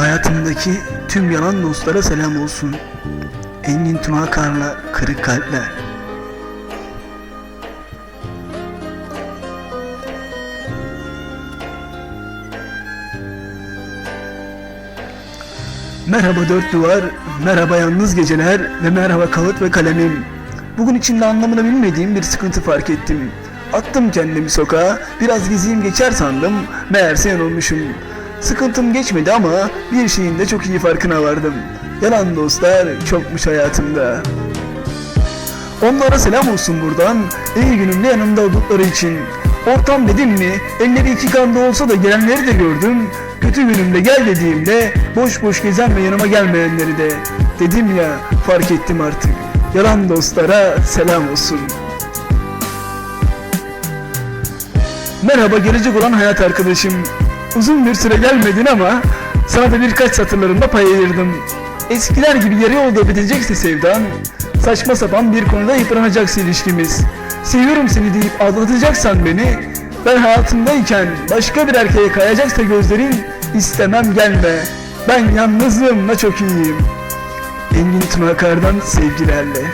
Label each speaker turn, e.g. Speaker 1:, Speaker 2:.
Speaker 1: Hayatımdaki tüm yalan dostlara selam olsun. Engin Tunakar'la Kırık Kalpler. Merhaba dört duvar, merhaba yalnız geceler ve merhaba kağıt ve kalemim. Bugün içinde anlamını bilmediğim bir sıkıntı fark ettim. Attım kendimi sokağa, biraz gezeyim geçer sandım, meğerse yanılmışım. Sıkıntım geçmedi ama bir şeyin de çok iyi farkına vardım. Yalan dostlar çokmuş hayatımda. Onlara selam olsun buradan, iyi günümde yanımda oldukları için. Ortam dedim mi, elleri iki kanda olsa da gelenleri de gördüm. Kötü günümde gel dediğimde, boş boş gezen ve yanıma gelmeyenleri de. Dedim ya, fark ettim artık. Yalan dostlara selam olsun. Merhaba gelecek olan hayat arkadaşım. Uzun bir süre gelmedin ama sana da birkaç satırlarında pay ayırdım. Eskiler gibi yarı yolda bitecekse sevdan, saçma sapan bir konuda yıpranacaksa ilişkimiz. Seviyorum seni deyip aldatacaksan beni, ben hayatımdayken başka bir erkeğe kayacaksa gözlerin, istemem gelme. Ben yalnızlığımla çok iyiyim. Engin Tunakar'dan sevgilerle.